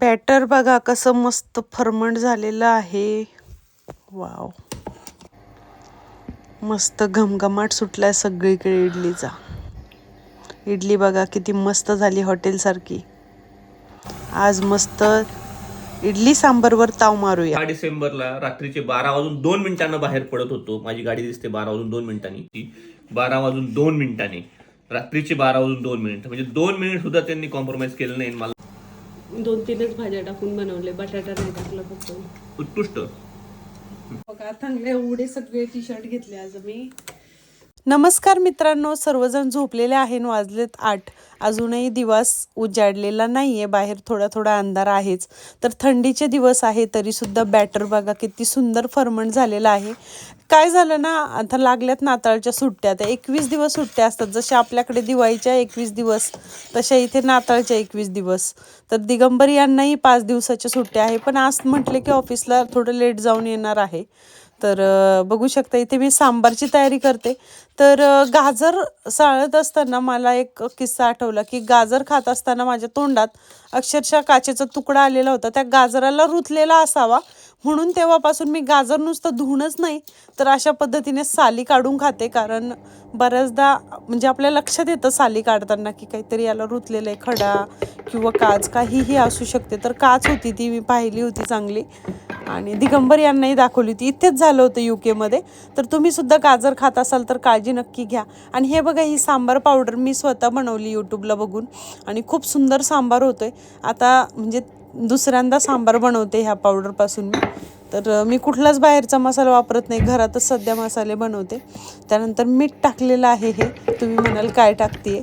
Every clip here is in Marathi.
बॅटर बघा कसं मस्त फर्मंट झालेलं आहे. वाव. मस्त घमघमाट सुटलाय सगळीकडे इडलीचा. इडली बघा किती मस्त झाली हॉटेलसारखी आज मस्त इडली सांबरवर ताव मारूया. डिसेंबरला रात्रीचे बारा वाजून दोन मिनिटांना बाहेर पडत होतो. माझी गाडी दिसते बारा वाजून दोन मिनिटांनी. ती बारा वाजून दोन मिनिटांनी. रात्रीचे बारा वाजून दोन मिनिट. म्हणजे दोन मिनिट सुद्धा त्यांनी कॉम्प्रोमाइज केलं नाही मला दोन तीनच भाज्या टाकून बनवले बटाटा नाही टाकला फक्त. उत्कृष्ट. बघा चांगले एवढे सगळे टी शर्ट घेतले आज मी. नमस्कार मित्रांनो सर्वजण झोपलेले आहे वाजलेत आठ. अजूनही दिवस उजाडलेला नाही आहे बाहेर थोडा थोडा अंधार आहेच. तर थंडीचे दिवस आहे तरीसुद्धा बॅटर बघा किती सुंदर फर्मंट झालेला आहे. काय झालं ना आता लागल्यात नाताळच्या सुट्ट्या. त्या एकवीस दिवस सुट्ट्या असतात जसे आपल्याकडे दिवाळीच्या एकवीस दिवस तशा इथे नाताळच्या एकवीस दिवस. तर दिगंबर यांनाही पाच दिवसाच्या सुट्ट्या आहे पण आज म्हटले की ऑफिसला थोडं लेट जाऊन येणार आहे. तर बघू शकता इथे मी सांबारची तयारी करते. तर गाजर साळत असताना मला एक किस्सा आठवला की गाजर खात असताना माझ्या तोंडात अक्षरशः काचेचा तुकडा आलेला होता. त्या गाजराला रुतलेला असावा. म्हणून तेव्हापासून मी गाजर नुसतं धुवूनच नाही तर अशा पद्धतीने साली काढून खाते. कारण बऱ्याचदा म्हणजे आपल्या लक्षात येतं साली काढताना की काहीतरी याला रुतलेलं आहे खडा किंवा काच काहीही असू शकते. तर काच होती ती मी पाहिली होती चांगली. आणि दिगंबर यांनाही दाखवली होती. इथेच झालं होतं यू केमध्ये तर तुम्हीसुद्धा गाजर खात असाल तर काळजी नक्की घ्या. आणि हे बघा ही सांबार पावडर मी स्वतः बनवली यूट्यूबला बघून. आणि खूप सुंदर सांबार होतो आहे आता म्हणजे दुसऱ्यांदा सांबार बनवते ह्या पावडरपासून मी. तर मी कुठलाच बाहेरचा मसाला वापरत नाही. घरातच सध्या मसाले बनवते. त्यानंतर मीठ टाकलेलं आहे हे. तुम्ही म्हणाल काय टाकते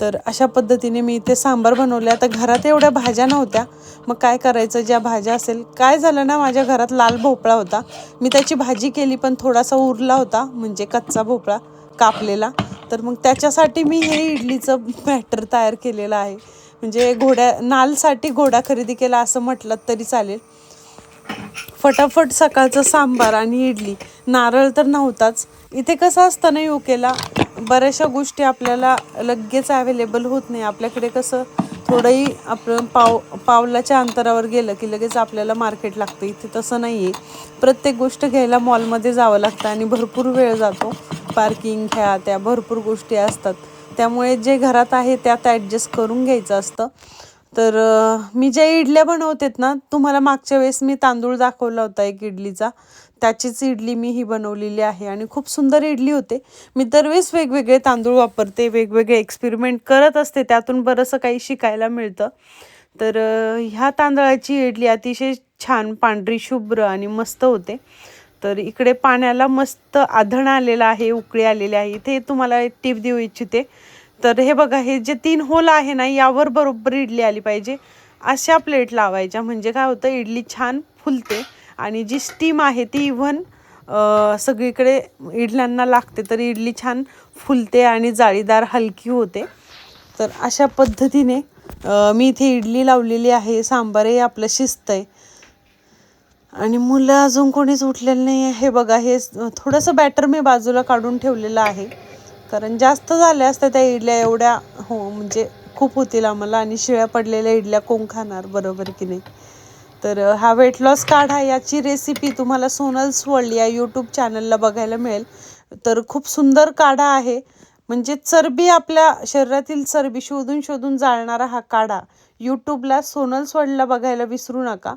तर अशा पद्धतीने मी इथे सांबार बनवले. आता घरात एवढ्या भाज्या नव्हत्या. मग काय करायचं? ज्या भाज्या असेल. काय झालं ना माझ्या घरात लाल भोपळा होता. मी त्याची भाजी केली पण थोडासा उरला होता. म्हणजे कच्चा भोपळा कापलेला. तर मग त्याच्यासाठी मी हे इडलीचं बॅटर तयार केलेलं आहे. म्हणजे घोड्या नालसाठी घोडा खरेदी केला असं म्हटलं तरी चालेल. फटाफट सकाळचं सांबार आणि इडली. नारळ तर नव्हताच. इथे कसं असतं ना युकेला बऱ्याचशा गोष्टी आपल्याला लगेच अवेलेबल होत नाही. आपल्याकडे कसं थोडंही आपलं पाव पावलाच्या अंतरावर गेलं की लगेच आपल्याला मार्केट लागतं. इथे तसं नाही आहे प्रत्येक गोष्ट घ्यायला मॉलमध्ये जावं लागतं आणि भरपूर वेळ जातो. पार्किंग ह्या त्या भरपूर गोष्टी असतात. त्यामुळे जे घरात आहे त्यात ॲडजस्ट करून घ्यायचं असतं. तर मी ज्या इडल्या बनवतेत ना तुम्हाला मागच्या वेळेस मी तांदूळ दाखवला होता एक इडलीचा. त्याचीच इडली मी ही बनवलेली आहे आणि खूप सुंदर इडली होते. मी दरवेळेस वेगवेगळे तांदूळ वापरते वेगवेगळे एक्सपेरिमेंट करत असते. त्यातून बरंचसं काही शिकायला मिळतं. तर ह्या तांदळाची इडली अतिशय छान पांढरी शुभ्र आणि मस्त होते. तर इकडे पाण्याला मस्त आधण आलेलं आहे उकळी आलेली आहे. इथे तुम्हाला एक टीप देऊ इच्छिते. तर हे बघा हे जे तीन होल आहे ना यावर बरोबर इडली आली पाहिजे. अशा प्लेट लावायच्या. म्हणजे काय होतं इडली छान फुलते आणि जी स्टीम आहे ती इव्हन सगळीकडे इडल्यांना लागते. तर इडली छान फुलते आणि जाळीदार हलकी होते. तर अशा पद्धतीने मी इथे इडली लावलेली आहे. सांबारही आपलं शिजतंय. आणि मुलं अजून कोणीच उठलेलं नाही आहे हे बघा हे थोडंसं बॅटर मी बाजूला काढून ठेवलेलं आहे. कारण जास्त झाल्या असत्या त्या इडल्या एवढ्या हो म्हणजे खूप होतील आम्हाला. आणि शिळ्या पडलेल्या इडल्या कोण खाणार बरोबर की नाही? तर हा वेट लॉस काढा याची रेसिपी तुम्हाला सोनल्स वर्ल्ड या यूट्यूब चॅनलला बघायला मिळेल. तर खूप सुंदर काढा आहे. म्हणजे चरबी आपल्या शरीरातील चरबी शोधून शोधून जाळणारा हा काढा यूट्यूबला सोनल्स वर्ल्डला बघायला विसरू नका.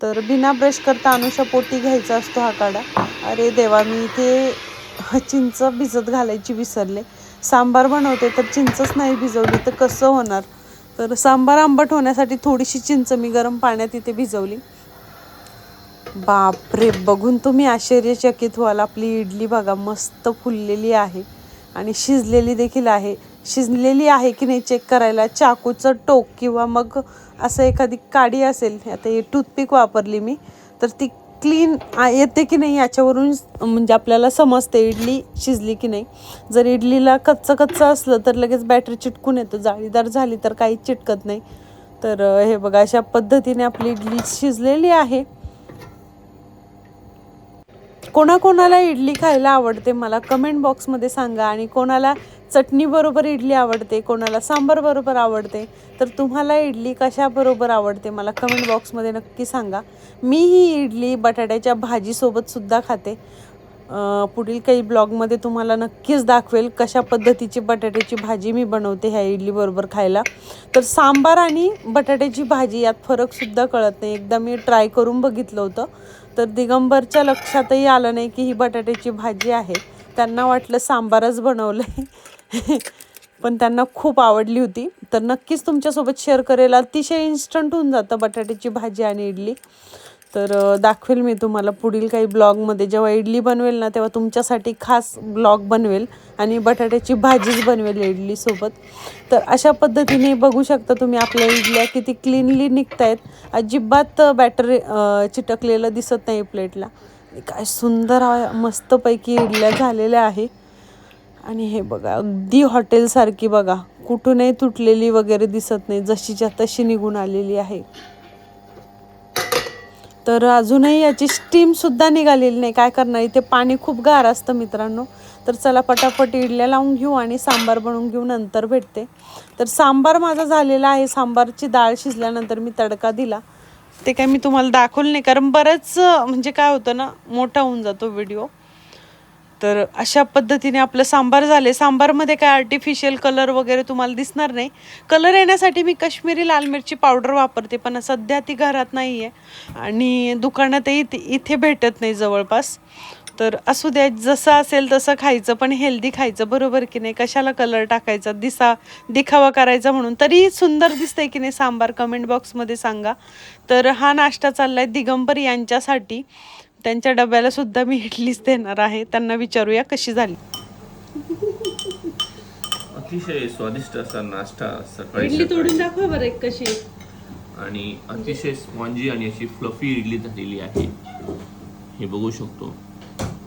तर बिना ब्रश करता अनुषा पोटी घ्यायचा असतो हा काढा. अरे देवा मी इथे चिंच भिजत घालायची विसरले. सांबार बनवते तर चिंचच नाही भिजवली तर कसं होणार? तर सांबार आंबट होण्यासाठी थोडीशी चिंच मी गरम पाण्यात इथे भिजवली. बापरे बघून तुम्ही आश्चर्यचकित व्हाल. आपली इडली बघा मस्त फुललेली आहे आणि शिजलेली देखील आहे. शिजलेली आहे की नाही चेक करायला? चाकूचं टोक किंवा मग असं एखादी काडी असेल आता हे टूथपिक वापरली मी तर ती क्लीन येते की नाही याच्यावरून म्हणजे आपल्याला समजते इडली शिजली की नाही. जर इडलीला कच्चं कच्चं असलं तर लगेच बॅटर चिटकून येतं. जाळीदार झाली तर काही चिटकत नाही. तर हे बघा अशा पद्धतीने आपली इडली शिजलेली आहे. कोणाकोणाला इडली खायला आवडते मला कमेंट बॉक्समध्ये सांगा आणि कोणाला चटणीबरोबर इडली आवडते कोणाला सांबारबरोबर आवडते तर तुम्हाला इडली कशाबरोबर आवडते मला कमेंट बॉक्समध्ये नक्की सांगा. मी ही इडली बटाट्याच्या भाजीसोबतसुद्धा खाते. पुढील काही ब्लॉगमध्ये तुम्हाला नक्कीच दाखवेल कशा पद्धतीची बटाट्याची भाजी मी बनवते ह्या इडलीबरोबर खायला. तर सांबार आणि बटाट्याची भाजी यात फरकसुद्धा कळत नाही. एकदा मी ट्राय करून बघितलं होतं तर दिगंबरच्या लक्षातही आलं नाही की ही बटाट्याची भाजी आहे. त्यांना वाटलं सांबारच बनवलं आहे पण त्यांना खूप आवडली होती. तर नक्कीच तुमच्यासोबत शेअर करेल. अतिशय इन्स्टंट होऊन जातं बटाट्याची भाजी आणि इडली. तर दाखवेल मी तुम्हाला पुढील काही ब्लॉगमध्ये जेव्हा इडली बनवेल ना तेव्हा तुमच्यासाठी खास ब्लॉग बनवेल आणि बटाट्याची भाजीच बनवेल इडलीसोबत. तर अशा पद्धतीने बघू शकता तुम्ही आपल्या इडल्या किती क्लीनली निघत आहेत अजिबात बॅटर चिटकलेलं दिसत नाही प्लेटला काय सुंदर मस्तपैकी इडल्या झालेल्या आहे. आणि हे बघा अगदी हॉटेलसारखी बघा. कुठूनही तुटलेली वगैरे दिसत नाही जशीच्या तशी निघून आलेली आहे. तर अजूनही याची स्टीमसुद्धा निघालेली नाही. काय करणार? इथे पाणी खूप गार असतं मित्रांनो. तर चला पटापट इडल्या लावून घेऊ आणि सांबार बनवून घेऊ नंतर भेटते. तर सांबार माझा झालेला आहे. सांबारची डाळ शिजल्यानंतर मी तडका दिला. ते काय मी तुम्हाला दाखवलं नाही कारण बरंच म्हणजे काय होतं ना मोठा होऊन जातो व्हिडिओ. तर अशा पद्धतीने आपलं सांबार झाले. सांबारमध्ये काय आर्टिफिशियल कलर वगैरे तुम्हाला दिसणार नाही. कलर येण्यासाठी मी काश्मीरी लाल मिरची पावडर वापरते पण सध्या ती घरात नाही आहे आणि दुकानातही इथे भेटत नाही जवळपास. तर असू द्या जसं असेल तसं खायचं पण हेल्दी खायचं बरोबर की नाही? कशाला कलर टाकायचा? दिसा दिखावा करायचा म्हणून. तरी सुंदर दिसतंय की नाही सांबार? कमेंट बॉक्समध्ये सांगा. तर हा नाश्ता चाललाय दिगंबर यांच्यासाठी. त्यांच्या डब्याला सुद्धा मी इडलीच देणार आहे. त्यांना विचारूया कशी झाली. अतिशय स्वादिष्ट असा नाश्ता सकाळी इडली सकाळी. तोडून दाखवा बरं एक कशी आहे. आणि अतिशय स्पॉन्जी आणि अशी फ्लफी इडली झालेली आहे. हे बघू शकतो.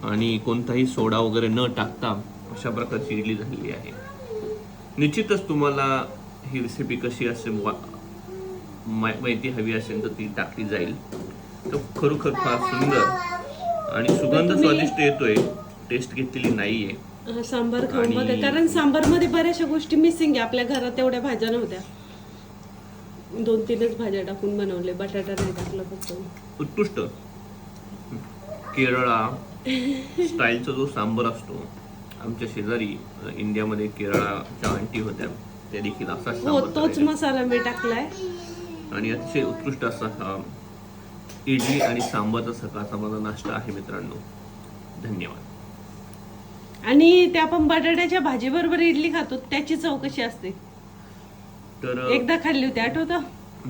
आणि कोणताही सोडा वगैरे न टाकता अशा प्रकारची इडली झालेली आहे. निश्चितच तुम्हाला ही रेसिपी कशी असेल वा- मा- माहिती हवी असेल तर ती टाकली जाईल. तर खरोखर फार सुंदर आणि सुगंध स्वादिष्ट येतोय टेस्ट घेतलेली नाहीये. हा, सांबार खाऊन बघा. कारण सांबारमध्ये बऱ्याचशा गोष्टी मिसिंग आहे. आपल्या घरात तेवढ्या भाज्या नव्हत्या. दोन तीनच भाज्या टाकून बनवले. बटाटा नाही टाकला फक्त. उत्कृष्ट. केरळा स्टाईलचा जो सांबर असतो आमच्या शेजारी इंडियामध्ये केरळाच्या आंटी होत्या. त्या देखील असा हो तोच. मसाला मी टाकलाय. आणि अतिशय उत्कृष्ट असा इडली आणि सांबारचा सकाळचा माझा नाश्ता आहे मित्रांनो. धन्यवाद. आणि त्या आपण बटाट्याच्या भाजी बरोबर इडली खातो त्याची चव कशी असते? तर एकदा खाल्ली होती आठवतं?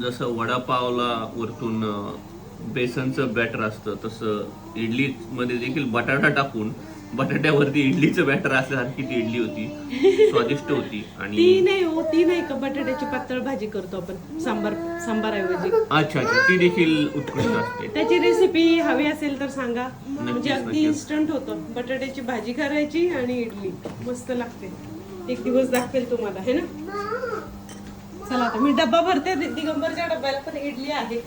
जसं वडापावला वरतून बेसनचं बॅटर असतं तसं इडली मध्ये देखील बटाटा टाकून बटाट्यावरती इडलीचं बॅटर असल्यासारखी ती इडली होती. स्वादिष्ट होती ती आणि नाही हो ती नाही का बटाट्याची पातळ भाजी करतो आपण सांबार सांबारऐवजी. अच्छा अच्छा. ती देखील उत्कृष्ट असते. त्याची रेसिपी हवी असेल तर सांगा. म्हणजे अगदी. इन्स्टंट होतं. बटाट्याची भाजी करायची आणि इडली. मस्त लागते. एक दिवस दाखवेल तुम्हाला है ना? चला आता मी डब्बा भरते दिगंबरच्या डब्याला पण इडली आहे.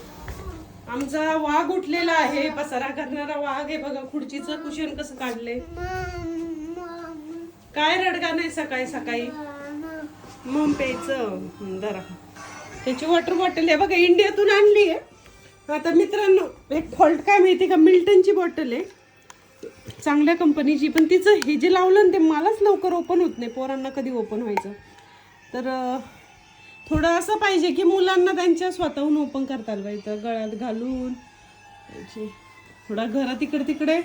आमचा वाघ उठलेला आहे पसारा करणारा वाघ आहे बघा खुर्चीचं कुशन कसं काढले काय रडगा नाही सकाळी सकाळी? मग प्यायचं. जरा. त्याची वॉटर बॉटल आहे बघा इंडियातून आणली आहे. आता मित्रांनो एक फॉल्ट काय माहिती का? मिल्टनची बॉटल आहे. चांगल्या कंपनीची पण तिचं हे जे लावलं ना ते मलाच लवकर ओपन होत नाही. पोरांना कधी ओपन व्हायचं. तर थोडं असं पाहिजे की मुलांना त्यांच्या स्वतःहून ओपन करता आलं पाहिजे गळ्यात घालून. थोडा घरात इकडे तिकडे.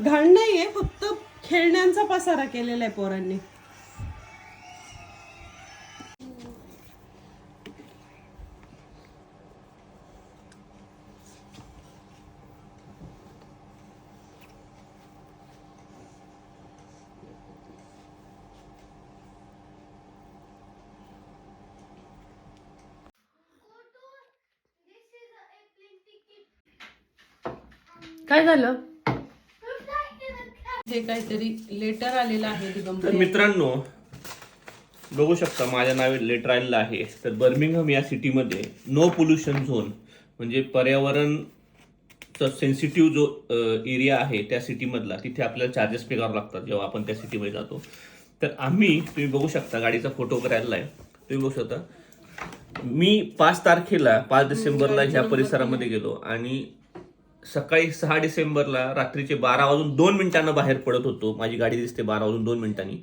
घाण नाही आहे फक्त खेळण्यांचा पसारा केलेला आहे पोरांनी. काय झालं? हे काहीतरी लेटर आलेलं आहे तर दिगंबर मित्रांनो बघू शकता माझ्या नावे लेटर आलेलं आहे. तर बर्मिंगहम या सिटीमध्ये नो पोल्युशन झोन म्हणजे पर्यावरण सेन्सिटिव्ह जो एरिया आहे त्या सिटीमधला तिथे आपल्याला चार्जेस पे करावे लागतात जेव्हा आपण त्या सिटीमध्ये जातो. तर आम्ही तुम्ही बघू शकता गाडीचा फोटो वगैरे आलेला आहे. तुम्ही बघू शकता. मी पाच तारखेला पाच डिसेंबरला ह्या परिसरामध्ये गेलो आणि सकाळी सहा डिसेंबरला रात्रीचे बारा वाजून दोन मिनिटांना बाहेर पडत होतो. माझी गाडी दिसते बारा वाजून दोन मिनिटांनी.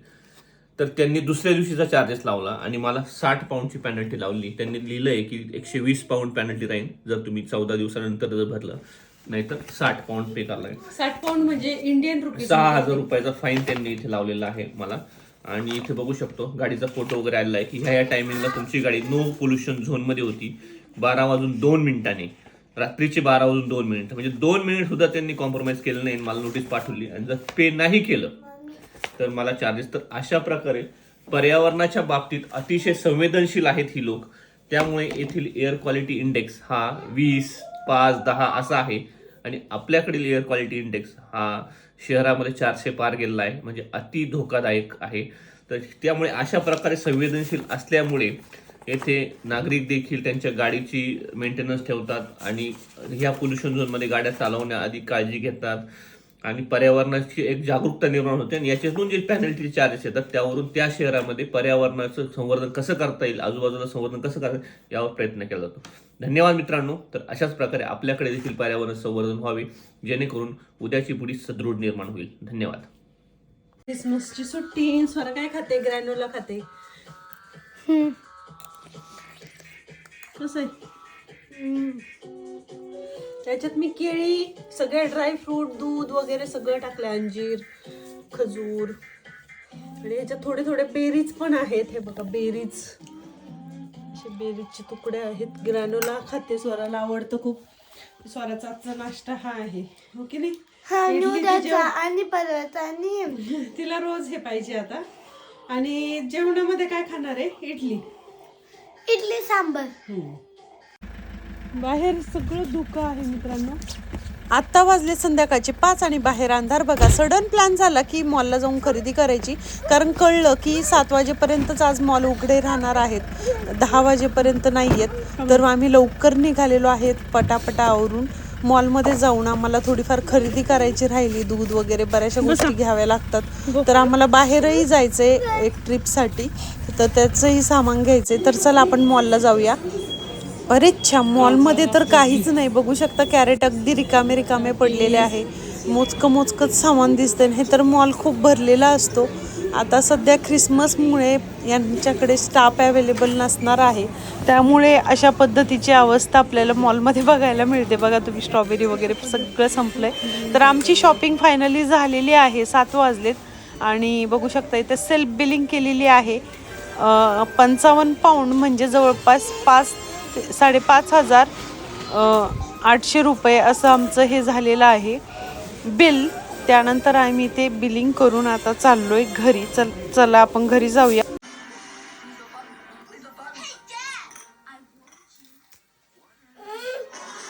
तर त्यांनी दुसऱ्या दिवशीचा चार्जेस लावला आणि मला साठ पाऊंडची पॅनल्टी लावली. त्यांनी लिहिलंय की एकशे वीस पाऊंड पॅनल्टी राहील जर तुम्ही चौदा दिवसानंतर जर भरलं. नाहीतर साठ पाऊंड पे करायला साठ पाऊंड म्हणजे इंडियन रुपीज सहा हजार रुपयाचा फाईन त्यांनी इथे लावलेला आहे मला. आणि इथे बघू शकतो गाडीचा फोटो वगैरे आलेला आहे की ह्या या टायमिंगला तुमची गाडी नो पोल्युशन झोनमध्ये होती. बारा वाजून दोन मिनिटांनी. रात्रीचे बारा वाजून दोन मिनिट. म्हणजे दोन मिनिट सुद्धा त्यांनी कॉम्प्रोमाइज केलं नाही आणि मला नोटीस पाठवली आणि जर पे नाही केलं तर मला चार्जेस तर अशा प्रकारे पर्यावरणाच्या बाबतीत अतिशय संवेदनशील आहेत ही लोक. त्यामुळे येथील एअर क्वालिटी इंडेक्स हा वीस पाच दहा असा आहे. आणि आपल्याकडील एअर क्वालिटी इंडेक्स हा शहरामध्ये चारशे पार गेलेला आहे. म्हणजे अति धोकादायक आहे. तर त्यामुळे अशा प्रकारे संवेदनशील असल्यामुळे येथे नागरिक देखील त्यांच्या गाडीची मेंटेनन्स ठेवतात आणि ह्या पोल्युशन झोनमध्ये गाड्या चालवण्याआधी काळजी घेतात. आणि पर्यावरणाची एक जागरूकता निर्माण होते. आणि याच्यातून जे पॅनल्टी चार्जेस येतात त्यावरून त्या शहरामध्ये पर्यावरणाचं संवर्धन कसं करता येईल आजूबाजूला संवर्धन कसं करता येईल यावर प्रयत्न केला जातो. धन्यवाद मित्रांनो. तर अशाच प्रकारे आपल्याकडे देखील पर्यावरण संवर्धन व्हावे जेणेकरून उद्याची पुढी सदृढ निर्माण होईल. धन्यवाद. क्रिसमसची सुट्टी स्वर काय खाते ग्रॅनोला खाते? कसं आहे? त्याच्यात मी केळी सगळे ड्राय फ्रूट दूध वगैरे सगळं टाकलं अंजीर खजूर. आणि याच्यात थोडे थोडे बेरीज पण आहेत. हे बघा बेरीज असे बेरीजचे तुकडे आहेत. ग्रॅनोला खाते स्वराला आवडतं खूप. स्वराचा आजचा नाश्ता हा आहे. हो की नाही? आणि परत आणि तिला रोज हे पाहिजे आता. आणि जेवणामध्ये काय खाणार आहे? इडली. इडली सांबर. हो. बाहेर सगळं धुकं आहे मित्रांनो. आत्ता वाजले संध्याकाळचे पाच आणि बाहेर अंधार. बघा सडन प्लॅन झाला की मॉलला जाऊन खरेदी करायची. कारण कळलं की सात वाजेपर्यंतच आज मॉल उघडे राहणार आहेत. दहा वाजेपर्यंत नाही आहेत तर आम्ही लवकर निघालेलो आहेत पटापटा आवरून. मॉलमध्ये जाऊन आम्हाला थोडीफार खरेदी करायची राहिली दूध वगैरे बऱ्याचशा गोष्टी घ्याव्या लागतात. तर आम्हाला बाहेरही जायचंय एक ट्रिपसाठी. तर त्याचंही सामान घ्यायचंय. तर चला आपण मॉलला जाऊया. अरे छा मॉलमध्ये तर काहीच नाही. बघू शकता कॅरेट अगदी रिकामे रिकामे पडलेले आहे. मोजकं मोजकंच सामान दिसतंय. हे तर मॉल खूप भरलेला असतो. आता सध्या ख्रिसमसमुळे यांच्याकडे स्टाफ अवेलेबल नसणार आहे. त्यामुळे अशा पद्धतीची अवस्था आपल्याला मॉलमध्ये बघायला मिळते. बघा तुम्ही स्ट्रॉबेरी वगैरे सगळं संपलंय. तर आमची शॉपिंग फायनली झालेली आहे. सात वाजलेत आणि बघू शकता इथे सेल्फ बिलिंग केलेली आहे. पंचावन्न पाऊंड म्हणजे जवळपास पाच ते साडेपाच हजार आठशे रुपये असं आमचं हे झालेलं आहे. बिल त्यानंतर आम्ही ते बिलिंग करून आता चाललोय घरी. चल चला आपण घरी जाऊया.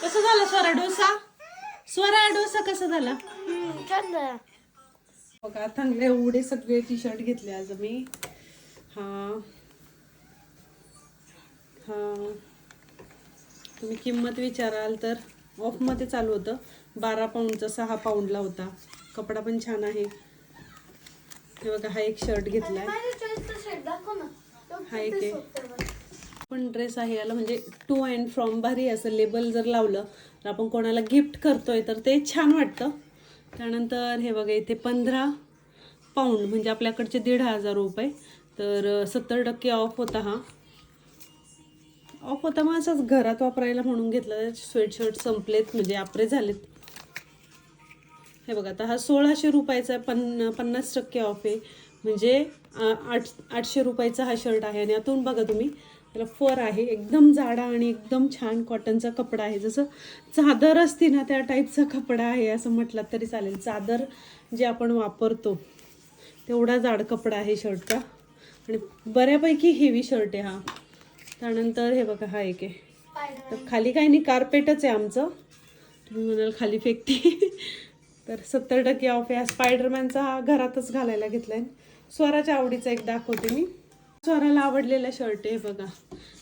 कसं झालं स्वरा डोसा? स्वरा डोसा कसा झाला? बघा चांगले एवढे सगळे टी शर्ट घेतले आज मी हा. हा. तुम्ही किंमत विचाराल तर. ऑफमध्ये चालू होतं. बारा पाऊंडचा सहा पाऊंडला होता. कपडा पण छान आहे. हे बघा हा एक शर्ट घेतलाय. हा एक आहे. पण ड्रेस आहे याला म्हणजे टू अँड फ्रॉम भारी असं लेबल जर लावलं तर आपण कोणाला गिफ्ट करतोय तर ते छान वाटतं. त्यानंतर हे बघा इथे पंधरा पाऊंड म्हणजे आपल्याकडचे दीड हजार रुपये. तर सत्तर टक्के ऑफ होता हा. ऑफ होता मग असंच घरात वापरायला म्हणून घेतलं. स्वेटशर्ट संपलेत म्हणजे आपरे झालेत. हे बघा आता हा सोळाशे रुपयाचा आहे, पन्नास टक्के ऑफ आहे. म्हणजे आ, आठ आठशे रुपयाचा हा शर्ट आहे. आणि आतून बघा तुम्ही त्याला फर आहे. एकदम जाडा आणि एकदम छान कॉटनचा कपडा आहे. जसं चादर असते ना त्या टाईपचा कपडा आहे असं म्हटलं तरी चालेल. चादर जे आपण वापरतो तेवढा जाड कपडा आहे शर्टचा आणि बऱ्यापैकी हेवी शर्ट आहे हा. त्यानंतर हे बघा हा एक आहे. तर खाली काही नाही कार्पेटच आहे आमचं. तुम्ही म्हणाल खाली फेकते. तर सत्तर टक्के ऑफ या स्पायडरमॅनचा हा घरातच घालायला घेतलाय. स्वराच्या आवडीचा एक दाखवते मी. स्वराला आवडलेला शर्ट आहे बघा.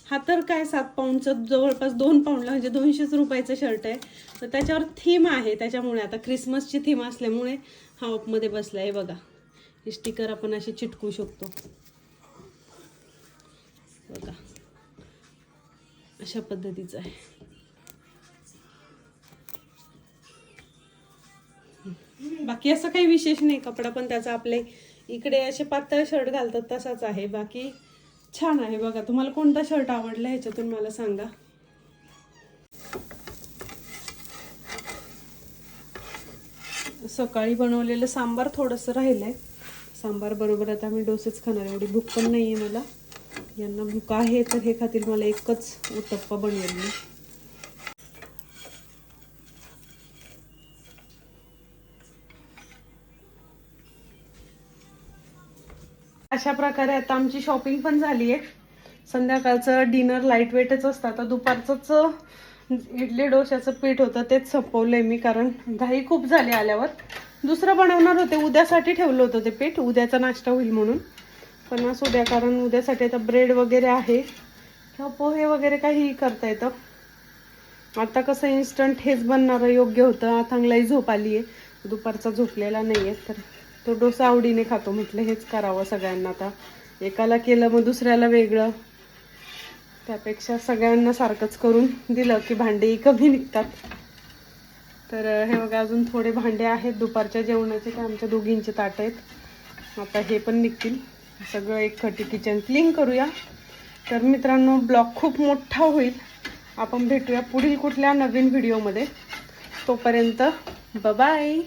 हा तर काय सात पाऊंडचं जवळपास दोन पाऊंडला म्हणजे दोनशेच रुपयाचं शर्ट आहे. तर त्याच्यावर थीम आहे. त्याच्यामुळे आता क्रिसमसची थीम असल्यामुळे हा ऑपमध्ये बसला आहे बघा. हे स्टिकर आपण असे चिटकू शकतो. बघा. अशा पद्धतीचं आहे. बाकी असं काही विशेष नाही कपडा पण त्याचा आपले इकडे असे पातळ शर्ट घालतात तसाच आहे. बाकी छान आहे बघा. तुम्हाला कोणता शर्ट आवडला ह्याच्यातून मला सांगा. सकाळी बनवलेलं सांबार थोडंसं राहिलंय. सांबार बरोबर आता मी डोसेच खाणार आहे. एवढी भूक पण नाही आहे मला. यांना भूक आहे तर हे खातील. मला एकच उत्तप्पा बनवेल मी. अशा प्रकारे आता आमची शॉपिंग पण झाली आहे संध्याकाळचं डिनर लाइट वेटच असतं. आता दुपारचंच इडली डोशाचं पीठ होतं तेच संपवलंय मी कारण घाई खूप झाली आल्यावर. दुसरं बनवणार होते. उद्यासाठी ठेवलं होतं ते पीठ. उद्याचा नाश्ता होईल म्हणून. पण असू द्या कारण उद्यासाठी आता ब्रेड वगैरे आहे. किंवा पोहे वगैरे काही करता येतं. आता कसं इन्स्टंट हेच बनणारं योग्य होतं. चांगलाही झोप आली आहे दुपारचा झोपलेला नाही आहे तर तो डोसा आवडीने खातो. म्हटलं हेच करावं सगळ्यांना आता. एकाला केलं मग दुसऱ्याला वेगळं. त्यापेक्षा सगळ्यांना सारखंच करून दिलं की भांडी कमी निघतात. तर हे बघा अजून थोडे भांडे आहेत. दुपारच्या जेवणाचे ते आमच्या दोघींचे ताट आहेत. आता हे पण निघतील. सगळं एक खटी किचन क्लीन करूया. तर मित्रांनो ब्लॉग खूप मोठा होईल. आपण भेटूया पुढील कुठल्या नवीन व्हिडिओमध्ये. तोपर्यंत बाय